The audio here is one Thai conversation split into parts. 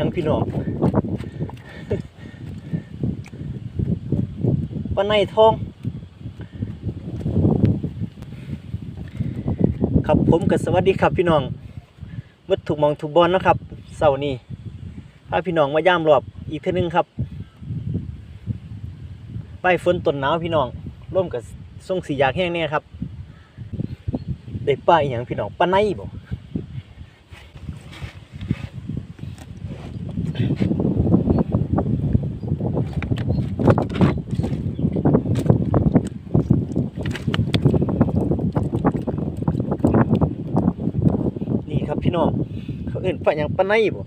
ยหยังพี่น้องปลาในทอง ครับผมกับสวัสดีครับพี่น้องมืดถูกมองถูกบอลนะครับเสาร์นี้พาพี่น้องมาย่ามรอบอีกเท่านึงครับไปฝนต้นหนาวพี่น้องร่วมกับทรงสีอยากแห้งแน่ครับได้ป้าอีหย่างพี่น้องปลาในบ่นี่ครับพี่น้องเขาเอื่นป้าอย่างปลาในบ่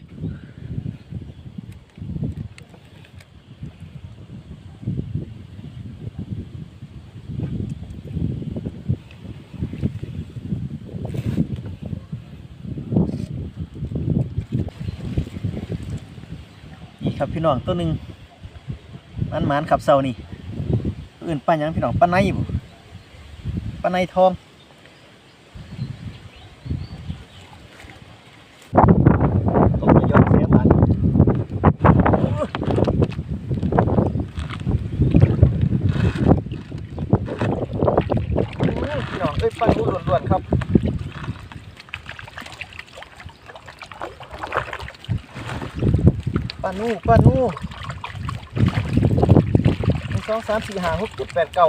นี่ครับพี่น้องตัวหนึ่งมันมันๆครับเสานี้เขาเอื่นป้าอย่างพี่น้องปลาในบ่ปลาในทอง ผมจะยอมเสียมันพี่น้ อ้ยปลาทูล้วนๆครับปลานูปลานูหนึ่งสองสามสี่ห้าหกเจ็ดแปดเก้า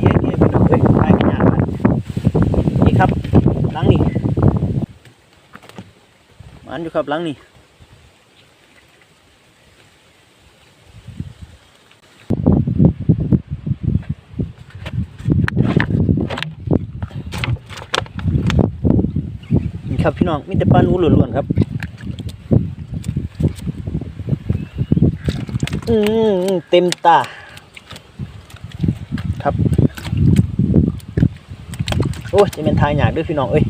เย้ๆพี่น้องเอ้ยตายกันยากมันนี่ครับหลังนี่ มันอยู่ครับหลังนี่นี่ครับพี่น้องมีแต่ปลาหนูล้วนๆครับ อืมเต็มตา ครับ โอ้ยจะเป็นทายยากด้วยพี่น้องเอ้ย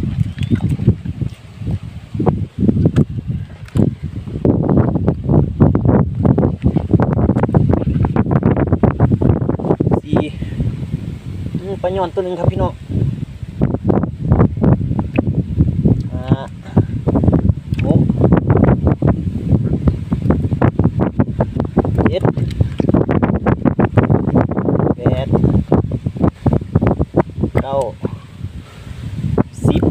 สี่อืมปลาห ย้อนตัวหนึ่งครับพี่น้องอ่าหกเจ็ดแปดเก้าสิบ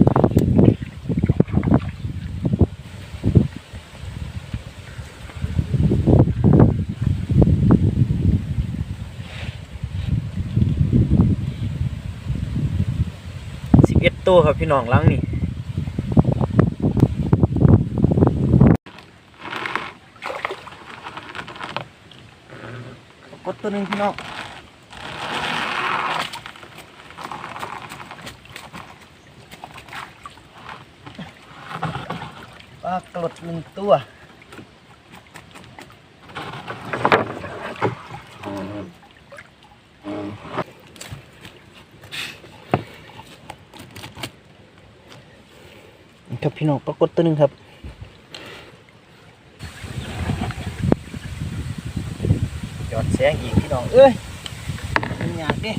สิบเอ็ด ตัวครับพี่น้องล้างนี่กดตัวนึงพี่น้องปลากรดหนึ่งตัว ครับพี่น้องปลากดตัวหนึ่งครับยอดแสงอีกพี่น้องเอ้ยมันยากดิ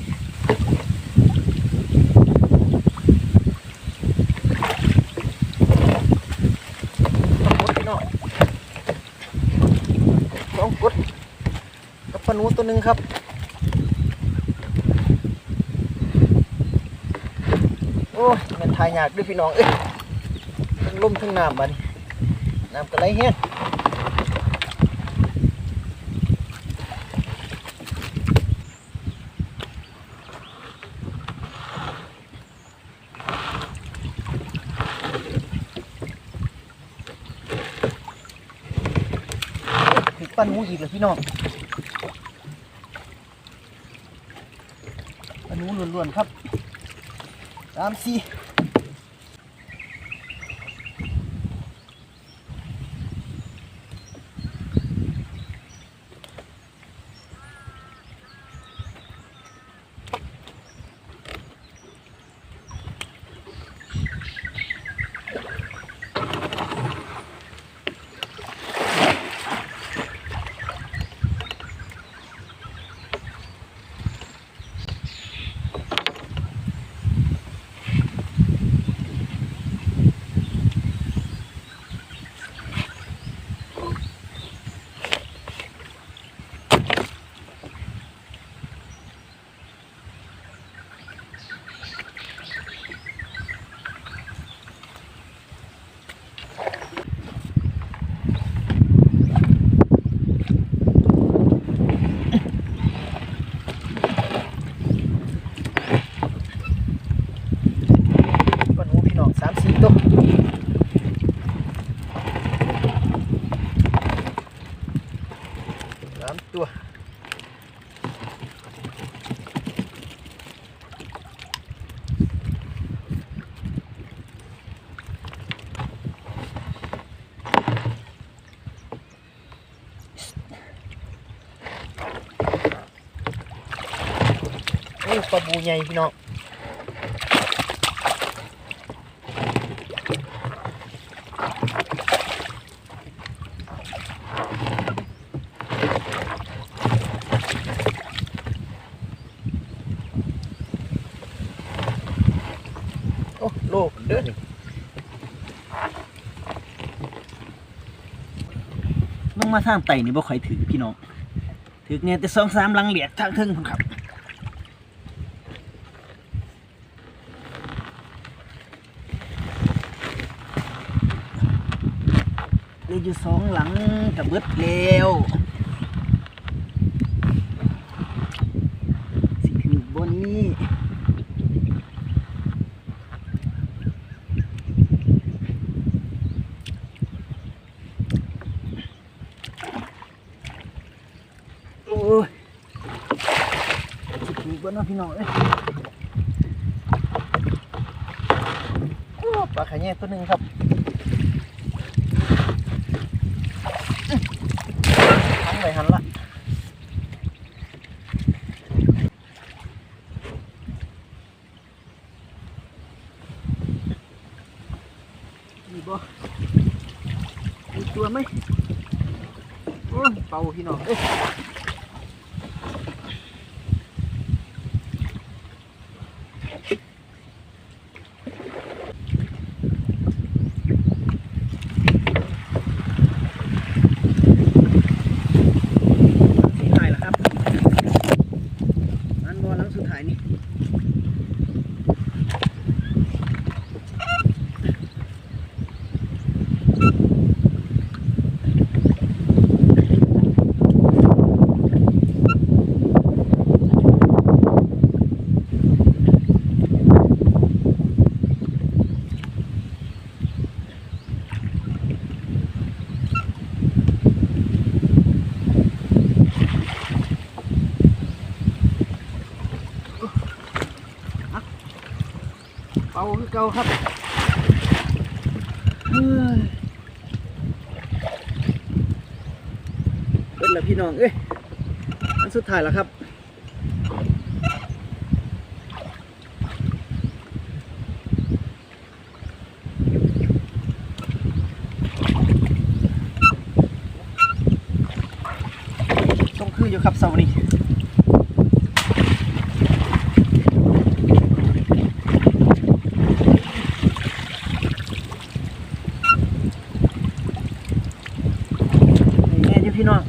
ต้องกดพี่น้องต้องกดกับปนูตัวหนึ่งครับโอ้ยมันทายยากด้วยพี่น้องเอ้ย ลุ่มทั้งน้ำมันน้ำกระไรเฮ้ยปันหมูอีกเลยพี่น้องปันหมูล้วนๆครับสามสี่ อ้ปลาบูใหญ่พี่น้องโอ้โลกเด้อนี่ลงมาทางไต่นี่บ่ค่อยถือพี่น้องถือเนี่ยแต่สองสามลังเหลียดทางทึงพุ่นครับ เหลย อยู่สองหลังกับเบิดแล้วสิถึงบนนี้โอ้ยสิถึงบนน้องพี่น้องเอ้ยปลาขะแยงตัวหนึ่งครับ หันไปหันละมีบ่ มีตัวไหมโอ้ยเป่าพี่น้องเอ้ยสีหายแล้วครับอันบอลหลังสุดท้ายนี่เป่าคือเก่าครับเฮ้ยเป็นแล้วพี่น้องเอ้ยอันสุดท้ายแล้วครับ ต้องคืออยู่ครับเสาร์นี้นี่แง่อยู่พี่น้อง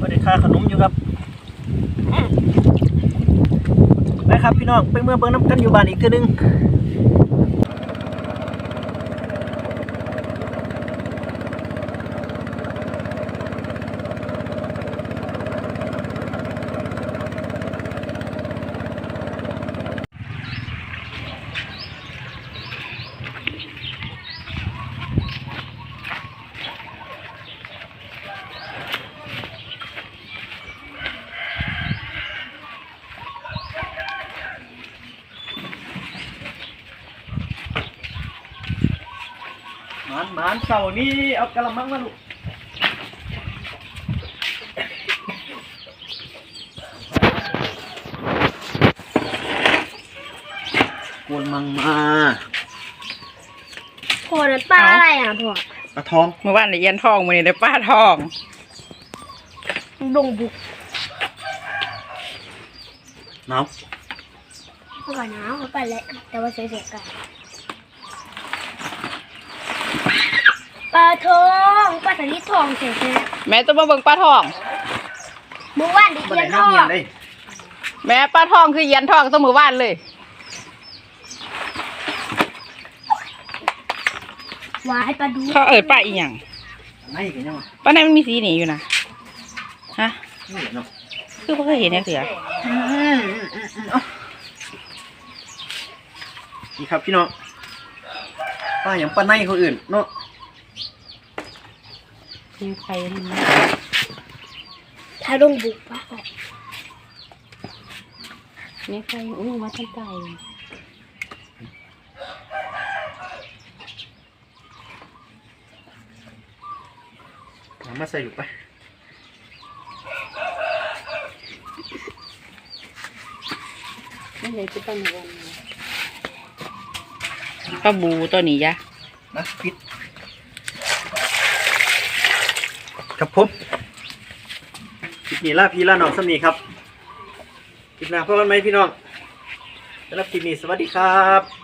ก็ได้ค่าขนมอยู่ครับไปครับพี่ น้องไปเมื่อเบิ่งน้ำกันอยู่บ้านอีกคือนึง หมานเสานี่เอากระมังมาลูกกวนมังมาพ่อนั้นปลาอะไรอะพ่อปลาทองเมื่อวานได้เย็นทองมื้อนี้ได้ป้าทองดงบุกหนาวเมื่อก่อนหนาวเขาไปแล้วแต่ว่าเสียๆกันปลา ทองปลาสลิดทองเสียแม่ต้องมาเบิ่งป้าทองๆเมื่อวานได้บ่เอียได้นทน้ำอเย็นงได้แม่ป้าทองคือเย็นทองต้องมือวานเลย หวายปลาดูเขาเอิดป้าอีหยังไหนกันยังวะป้าไหนมันมีสีนี่อยู่นะฮะนี่เนาะคือบ่เคยเห็นแน่เสืออืมอืมอืมอืมเอานี่ครับพี่น้องป้าอย่างป้าในคนอื่นเนาะ มีใครมันถ้าดงบุกปลาออกมีใครอุ้ยว่าตั้งใจเอามาใส่ลูกไปไม่เลยคือป้าหนูวันป้าบูตัวนี้จ้ะนะปิด ครับผมคลิปนี้ล่าพี่ล่าน้องสำนีครับคลิปหน้าพบกันไหมพี่น้องสำหรับคลิปนี้สวัสดีครับ